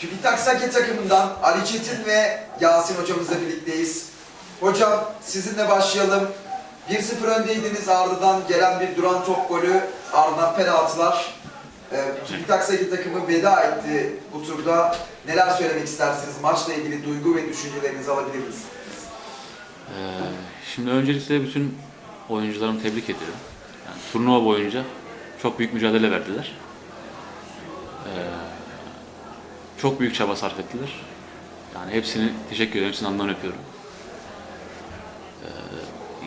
TÜBİTAK Sake takımından Ali Çetin ve Yasin hocamızla birlikteyiz. Hocam sizinle başlayalım. 1-0 öndeydiniz ardından gelen bir duran top golü ardından penaltılar. Ee, TÜBİTAK takımı veda etti bu turda. Neler söylemek istersiniz? Maçla ilgili duygu ve düşüncelerinizi alabilir miyiz? Ee, Şimdi öncelikle bütün oyuncularımı tebrik ediyorum. Yani turnuva boyunca çok büyük mücadele verdiler. Ee, Çok büyük çaba sarf ettiler. Yani hepsini teşekkür ediyorum, hepsinin alnından öpüyorum. Ee,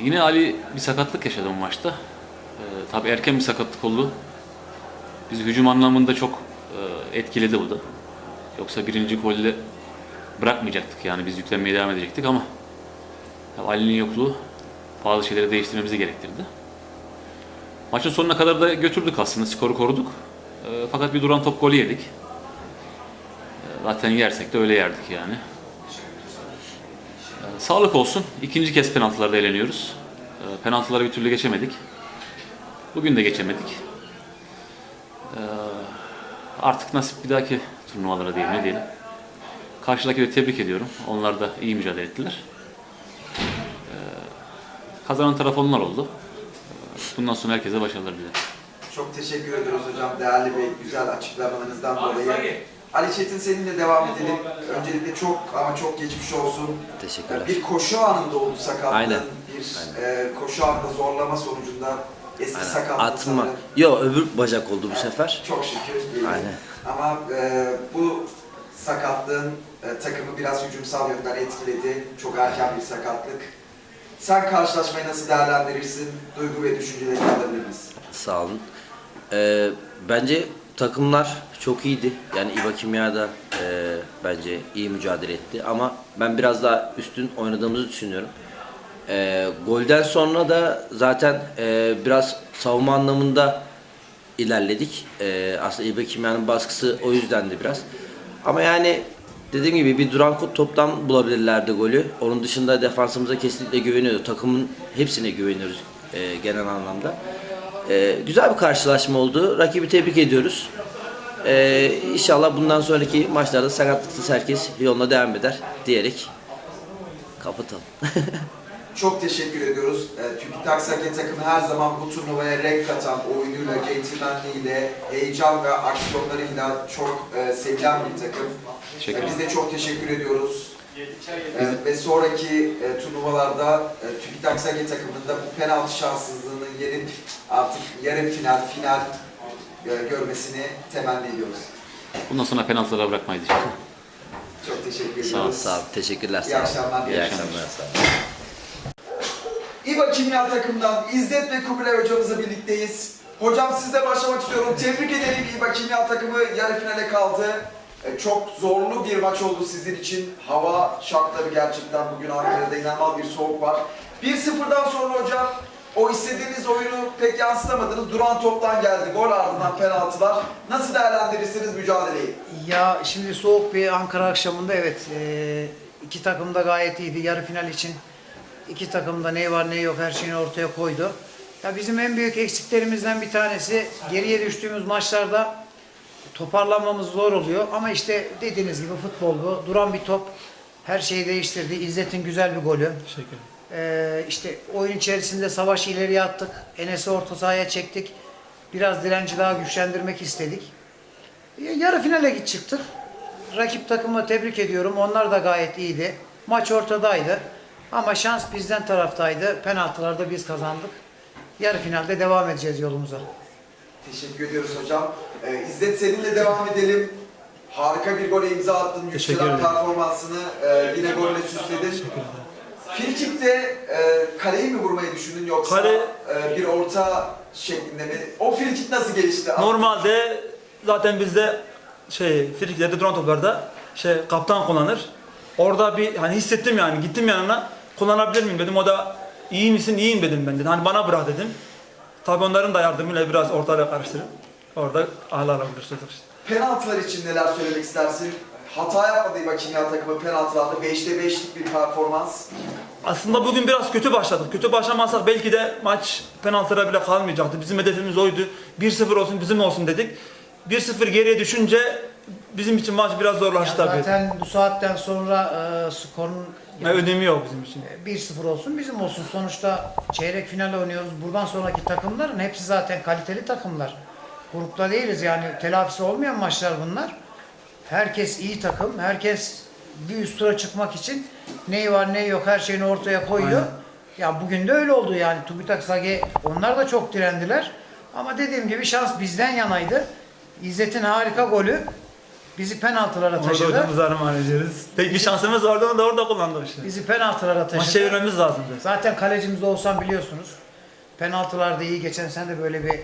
Yine Ali bir sakatlık yaşadı bu maçta. Ee, Tabii erken bir sakatlık oldu. Bizi hücum anlamında çok e, etkiledi bu da. Yoksa birinci golle bırakmayacaktık yani biz yüklenmeye devam edecektik ama Ali'nin yokluğu bazı şeyleri değiştirmemizi gerektirdi. Maçın sonuna kadar da götürdük aslında, skoru koruduk. Ee, fakat bir duran top golü yedik. Zaten yersek de öyle yerdik yani. Ee, sağlık olsun. İkinci kez penaltılarda eleniyoruz. Ee, penaltıları bir türlü geçemedik. Bugün de geçemedik. Ee, artık nasip bir dahaki turnuvalara diyelim, ne diyelim. Karşıdakileri tebrik ediyorum. Onlar da iyi mücadele ettiler. Kazanan taraf onlar oldu. Bundan sonra herkese başarılar dilerim. Çok teşekkür ediyoruz hocam değerli ve güzel açıklamalarınızdan dolayı. Ali Çetin seninle devam edelim. Öncelikle çok ama çok geçmiş olsun. Teşekkürler. Bir koşu anında oldu sakatlığın. Aynen. Bir e, koşu anında zorlama sonucunda eski Aynen. sakatlığı Atma. sanırım. Yo öbür bacak oldu bu sefer. Çok şükür. değil. Aynen. Ama e, bu sakatlığın e, takımı biraz hücumsal yönden etkiledi. Çok erken bir sakatlık. Sen karşılaşmayı nasıl değerlendirirsin? Duygu ve düşüncelerini alabilir misin? Sağ olun. Ee, bence takımlar çok iyiydi. Yani İBA Kimya da e, bence iyi mücadele etti. Ama ben biraz daha üstün oynadığımızı düşünüyorum. Ee, golden sonra da zaten e, biraz savunma anlamında ilerledik. Ee, aslında İBA Kimya'nın baskısı o yüzdendi biraz. Ama yani dediğim gibi bir duran toptan bulabilirlerdi golü. Onun dışında defansımıza kesinlikle güveniyoruz. Takımın hepsine güveniyoruz e, genel anlamda. E, güzel bir karşılaşma oldu. Rakibi tebrik ediyoruz. E, inşallah bundan sonraki maçlarda sakatlıksız herkes yoluna devam eder diyerek kapatalım. Çok teşekkür ediyoruz. E, TÜBİTAK Sake takımı her zaman bu turnuvaya renk katan oyunuyla, centilmenliğiyle, heyecan ve aksiyonlarıyla çok e, sevilen bir takım. Teşekkür E, biz de çok teşekkür ediyoruz. E, ve sonraki e, turnuvalarda e, TÜBİTAK Sake takımında bu penaltı şanssızlığının yerin artık yarı final, final e, görmesini temenni ediyoruz. Bundan sonra penaltılara bırakmayı düşünüyorum. Çok teşekkür Sağ ol, ediyoruz. sağ ol. Teşekkürler. İyi sağ ol. akşamlar. İyi İyi akşamlar. Sağ ol. İBA Kimya takımından İzzet ve Kubilay hocamızla birlikteyiz. Hocam sizle başlamak istiyorum. Tebrik ederim İBA Kimya takımı yarı finale kaldı. E, Çok zorlu bir maç oldu sizin için. Hava şartları gerçekten bugün Ankara'da inanılmaz bir soğuk var. 1-0'dan sonra hocam o istediğiniz oyunu pek yansıtamadınız. Duran toptan geldi. Gol ardından penaltılar. Nasıl değerlendirirsiniz mücadeleyi? Ya şimdi soğuk bir Ankara akşamında evet e, iki takım da gayet iyiydi yarı final için. İki takım da ne var ne yok her şeyini ortaya koydu. Ya bizim en büyük eksiklerimizden bir tanesi geriye düştüğümüz maçlarda toparlanmamız zor oluyor. Ama işte dediğiniz gibi futbol bu. Duran bir top her şeyi değiştirdi. İzzet'in güzel bir golü. Teşekkür Ee, işte oyun içerisinde savaş ileriye attık. Enes'i orta sahaya çektik. Biraz direnci daha güçlendirmek istedik. Ya- Yarı finale git çıktık. Rakip takımı tebrik ediyorum. Onlar da gayet iyiydi. Maç ortadaydı. Ama şans bizden taraftaydı. Penaltılarda biz kazandık. Yarı finalde devam edeceğiz yolumuza. Teşekkür ediyoruz hocam. Ee, İzzet seninle devam edelim. Harika bir gole imza attın. Yükselen performansını e, yine golle süsledin. Frikik'te e, kaleyi mi vurmayı düşündün yoksa Kale- e, bir orta şeklinde mi? O frikik nasıl gelişti? Normalde zaten bizde şey friklerde duran toplarda şey kaptan kullanır. Orada bir hani hissettim yani gittim yanına kullanabilir miyim dedim. O da iyi misin iyiyim dedim ben dedi. Hani bana bırak dedim. Tabii onların da yardımıyla biraz ortalığı karıştırıp orada ağlarla buluşturduk işte. Penaltılar için neler söylemek istersin? Hata yapmadı İBA Kimya takımı penaltılarda. 5'te 5'lik bir performans. Aslında bugün biraz kötü başladık. Kötü başlamazsak belki de maç penaltılara bile kalmayacaktı. Bizim hedefimiz oydu. 1-0 olsun bizim olsun dedik. 1-0 geriye düşünce bizim için maç biraz zorlaştı tabii. zaten bu saatten sonra e, skorun Yani önemi yok bizim için. 1-0 olsun bizim olsun. Sonuçta çeyrek final oynuyoruz. Buradan sonraki takımların hepsi zaten kaliteli takımlar. Grupta değiliz yani telafisi olmayan maçlar bunlar. Herkes iyi takım. Herkes bir üst tura çıkmak için neyi var neyi yok her şeyini ortaya koyuyor. Ya bugün de öyle oldu yani. Tubitak Sage onlar da çok direndiler. Ama dediğim gibi şans bizden yanaydı. İzzet'in harika golü bizi penaltılara Orada taşıdı. hocamıza armağan ediyoruz. Tek bir şansımız vardı onu da orada kullandık işte. Bizi penaltılara Maç taşıdı. çevirmemiz lazımdı. Zaten kalecimiz olsan biliyorsunuz. Penaltılarda iyi. Geçen sene de böyle bir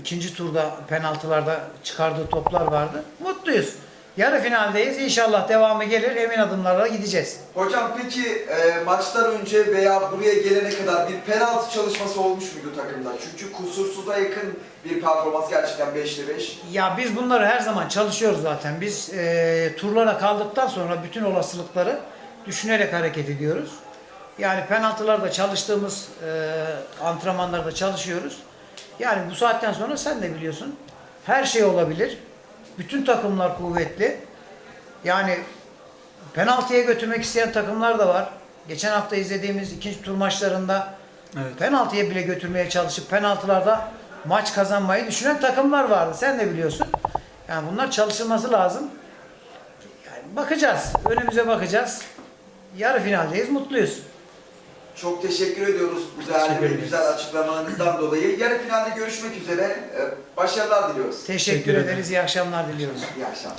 ikinci turda penaltılarda çıkardığı toplar vardı. Mutluyuz. Yarı finaldeyiz. İnşallah devamı gelir. Emin adımlarla gideceğiz. Hocam peki e, maçtan önce veya buraya gelene kadar bir penaltı çalışması olmuş muydu takımda? Çünkü kusursuza yakın bir performans gerçekten 5'te 5. Ya biz bunları her zaman çalışıyoruz zaten. Biz e, turlara kaldıktan sonra bütün olasılıkları düşünerek hareket ediyoruz. Yani penaltılarda çalıştığımız e, antrenmanlarda çalışıyoruz. Yani bu saatten sonra sen de biliyorsun her şey olabilir. Bütün takımlar kuvvetli. Yani penaltıya götürmek isteyen takımlar da var. Geçen hafta izlediğimiz ikinci tur maçlarında Evet. penaltıya bile götürmeye çalışıp penaltılarda maç kazanmayı düşünen takımlar vardı. Sen de biliyorsun. Yani bunlar çalışılması lazım. Yani bakacağız. Önümüze bakacağız. Yarı finaldeyiz. Mutluyuz. Çok teşekkür ediyoruz bu değerli ve güzel açıklamalarınızdan dolayı. Yarı finalde görüşmek üzere. E, başarılar diliyoruz. Teşekkür, Teşekkür ederiz. İyi akşamlar diliyoruz. İyi akşamlar.